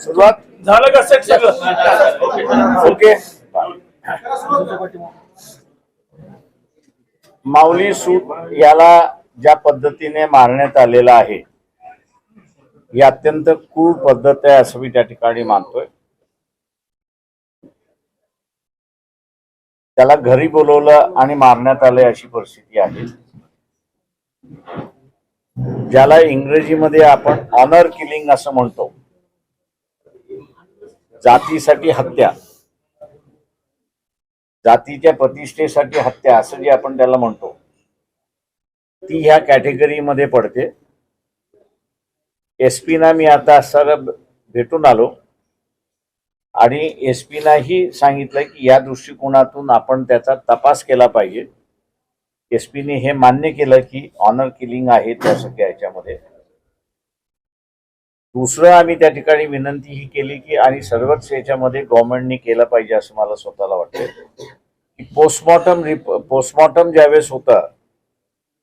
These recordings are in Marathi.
सुरुवात? झालं का सेट सगळं? ओके. माऊली सूट याला ज्या पद्धतीने मारण्यात आलेला आहे ही अत्यंत क्रूर पद्धत आहे असं मी त्या ठिकाणी मानतोय. त्याला घरी बोलवलं आणि मारण्यात आले अशी परिस्थिती आहे. ज्याला इंग्रजीमध्ये आपण ऑनर किलिंग असं म्हणतो. जातीसाठी हत्या. जातीच्या प्रतिष्ठेसाठी हत्या असं जे आपण त्याला म्हणतो. ती ह्या कॅटेगरीमध्ये पडते. एस पीना मी आता सर भेटून आलो. आणि एस पीनाही सांगितलं की या दृष्टिकोनातून आपण त्याचा तपास केला पाहिजे. एस पीने हे मान्य केलं की ऑनर किलिंग आहे त्या सगळ्या ह्याच्यामध्ये दुसरं आम्ही त्या ठिकाणी विनंती ही केली की आणि सर्वच याच्यामध्ये गव्हर्नमेंटनी केलं पाहिजे असं मला स्वतःला वाटतं की पोस्टमॉर्टम रिप पोस्टमॉर्टम ज्यावेळेस होतं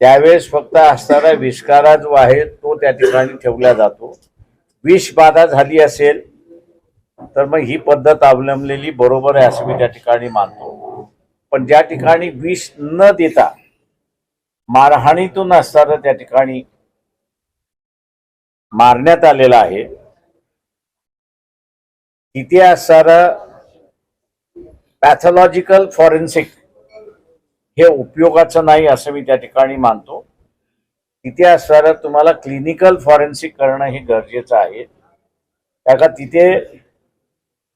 त्यावेळेस फक्त असणारा विष्कारा जो आहे तो त्या ठिकाणी ठेवला जातो. विष बाधा झाली असेल तर मग ही पद्धत अवलंबलेली बरोबर आहे असं मी त्या ठिकाणी मानतो. पण ज्या ठिकाणी विष न देता मारहाणीतून असणारं त्या ठिकाणी मारण्यात आलेला आहे. तिथे असणारं पॅथॉलॉजिकल फॉरेन्सिक हे उपयोगाचं नाही असं मी त्या ठिकाणी मानतो. तिथे असणारं तुम्हाला क्लिनिकल फॉरेन्सिक करणं हे गरजेचं आहे. त्या का तिथे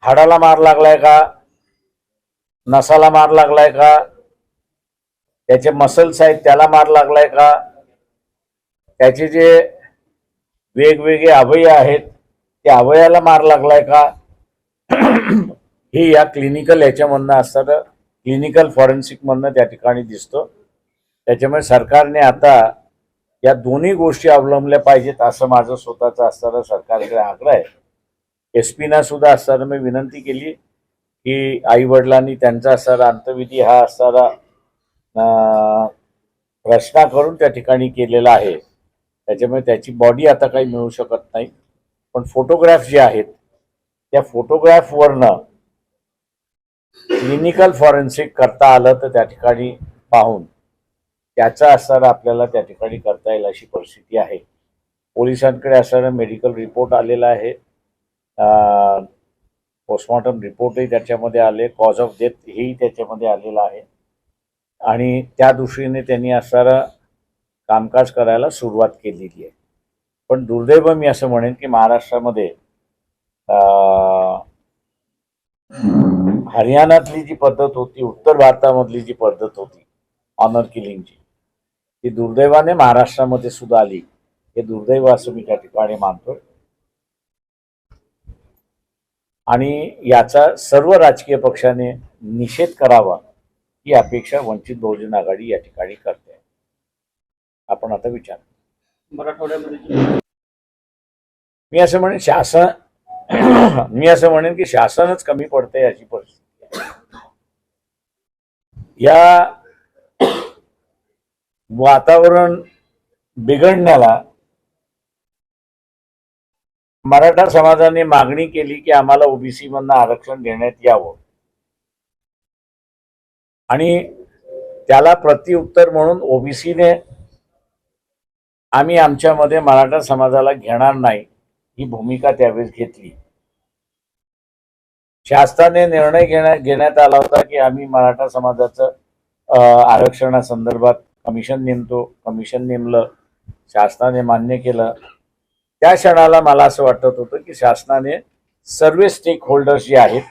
हाडाला मार लागलाय का? नसाला मार लागलाय का? त्याचे मसल्स आहेत त्याला मार लागलाय का? त्याचे जे वेगवेगळे अवयव आहेत त्या अवयाला मार लागलाय का? हे या क्लिनिकल याच्यामधनं असतं क्लिनिकल फॉरेन्सिकमधनं त्या ठिकाणी दिसतं. त्याच्यामुळे सरकारने आता या दोन्ही गोष्टी अवलंबल्या पाहिजेत असं माझं स्वतःचं असताना सरकारकडे आग्रह आहे. एस पीना सुद्धा असताना मी विनंती केली की आई वडिलांनी त्यांचा असणारा अंतविधी हा असणारा रचना करून त्या ठिकाणी केलेला आहे. त्याच्यामुळे त्याची बॉडी आता काही मिळू शकत नाही. पण फोटोग्राफ जे आहेत त्या फोटोग्राफवरनं क्लिनिकल फॉरेन्सिक करता आलं तर त्या ठिकाणी पाहून त्याचा असर आपल्याला त्या ठिकाणी करता येईल अशी परिस्थिती आहे. पोलिसांकडे असणारा मेडिकल रिपोर्ट आलेला आहे. पोस्टमॉर्टम रिपोर्टही त्याच्यामध्ये आले कॉज ऑफ डेथ हेही त्याच्यामध्ये आलेलं आहे. आणि त्या दृष्टीने त्यांनी असणारं कामकाज करायला सुरुवात केलेली आहे. पण दुर्दैव मी असं म्हणेन की महाराष्ट्रामध्ये अं, हरियाणातली जी पद्धत होती उत्तर भारतामधली जी पद्धत होती ऑनर किलिंगची ती दुर्दैवाने महाराष्ट्रामध्ये सुद्धा आली. हे दुर्दैव असं मी त्या ठिकाणी मानतो आणि याचा सर्व राजकीय पक्षाने निषेध करावा. ही अपेक्षा वंचित बहुजन आघाडी या ठिकाणी करते. आपण आता विचार. मराठवाड्यामध्ये मी असं म्हणेन शासन मी असं म्हणेन की शासनच कमी पडते याची परिस्थिती. या वातावरण बिघडण्याला मराठा समाजाने मागणी केली की आम्हाला ओबीसी मधनं आरक्षण देण्यात यावं. आणि त्याला प्रतिउत्तर म्हणून ओबीसीने आम्ही आमच्यामध्ये मराठा समाजाला घेणार नाही ही भूमिका त्यावेळेस घेतली. शासनाने निर्णय घेण्या घेण्यात आला होता की आम्ही मराठा समाजाचं आरक्षणासंदर्भात कमिशन नेमतो कमिशन नेमलं शासनाने मान्य केलं. त्या क्षणाला मला असं वाटत होतं की शासनाने सर्व स्टेक होल्डर्स जे आहेत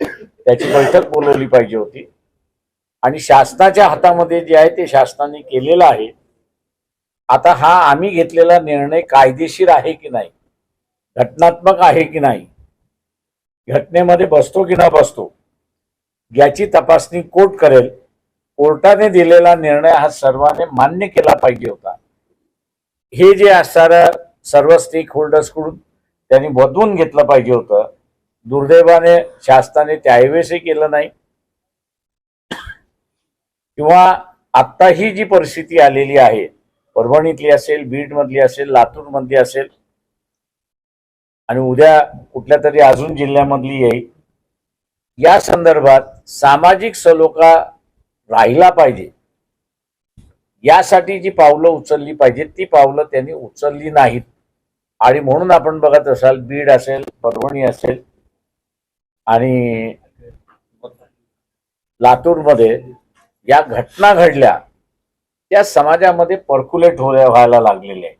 त्याची बैठक बोलवली पाहिजे होती. आणि शासनाच्या हातामध्ये जे आहे ते शासनाने केलेलं आहे. आता हा आम्ही घेतलेला निर्णय कायदेशीर आहे की नाही? घटनात्मक आहे की नाही? घटनेमध्ये बसतो की न बसतो? याची तपासणी कोर्ट करेल. कोर्टाने दिलेला निर्णय हा सर्वांनी मान्य केला पाहिजे होता. हे जे असणारं सर्व स्टेक होल्डर्सकडून त्यांनी बदवून घेतलं पाहिजे होतं. दुर्दैवाने शासनाने त्यावेळेसही केलं नाही. किंवा आत्ता ही जी परिस्थिती आलेली आहे परभणीतली असेल बीडमधली असेल लातूरमधली असेल आणि उद्या कुठल्या तरी अजून जिल्ह्यामधली येईल या संदर्भात सामाजिक सलोखा राहिला पाहिजे. यासाठी जी पावलं उचलली पाहिजेत ती पावलं त्यांनी उचलली नाहीत. आणि म्हणून आपण बघत असाल बीड असेल परभणी असेल आणि लातूरमध्ये या घटना घडल्या त्या समाजामध्ये पर्क्युलेट व्हायला लागलेल्या आहेत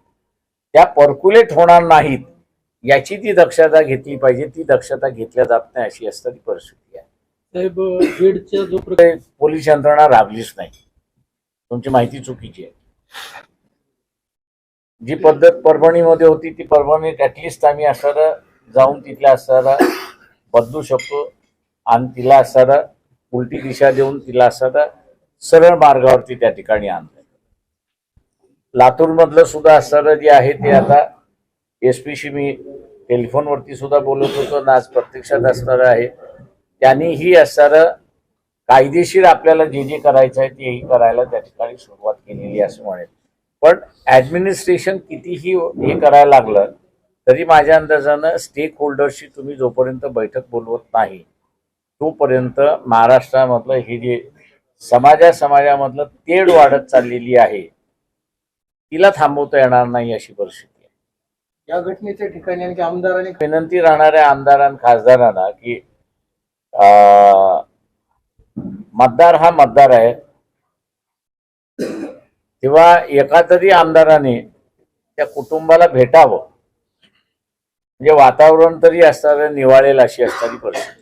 त्या पर्क्युलेट होणार नाहीत याची ती दक्षता घेतली पाहिजे. ती दक्षता घेतल्या जात नाही अशी असणारी परिस्थिती आहे. साहेब बीडचा जो प्रकार पोलीस यंत्रणा राबलीच नाही. तुमची माहिती चुकीची आहे. जी पद्धत परभणीमध्ये होती ती परभणीत ऍटलिस्ट आम्ही असणारं जाऊन तिथल्या असणारा बदलू शकतो. आणि तिला असणारं उलटी दिशा देऊन तिला असणारं सरळ मार्गावरती त्या ठिकाणी आणलं. लातूरमधलं सुद्धा असणारं जे आहे ते आता एस पीशी मी टेलिफोनवरती सुद्धा बोलत होतो आणि आज प्रत्यक्षात असणारं आहे. त्यांनी ही असणारं कायदेशीर आपल्याला जे जे करायचं आहे तेही करायला त्या ठिकाणी सुरुवात केलेली असं म्हणेल पण ऍडमिनिस्ट्रेशन कितीही हे करायला लागलं तरी माझ्या अंदाजानं स्टेक होल्डरशी तुम्ही जोपर्यंत बैठक बोलवत नाही तोपर्यंत महाराष्ट्रामधलं हे जे समाजा समाजामधलं तेढ वाढत चाललेली आहे. तिला थांबवता येणार नाही अशी परिस्थिती आहे. या घटनेच्या ठिकाणी आणखी आमदारांनी विनंती राहणाऱ्या आमदारांना खासदारांना की अं, मतदार हा मतदार आहे. तेव्हा एका तरी आमदाराने त्या कुटुंबाला भेटावं. म्हणजे वातावरण तरी असणारं निवाळेल अशी असणारी परिस्थिती.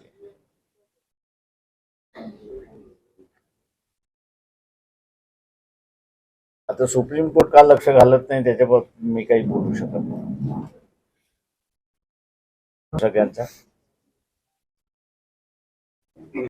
तर आता सुप्रीम कोर्ट का लक्ष घालत नाही त्याच्याबाबत मी काही बोलू शकत नाही. सगळ्यांचा.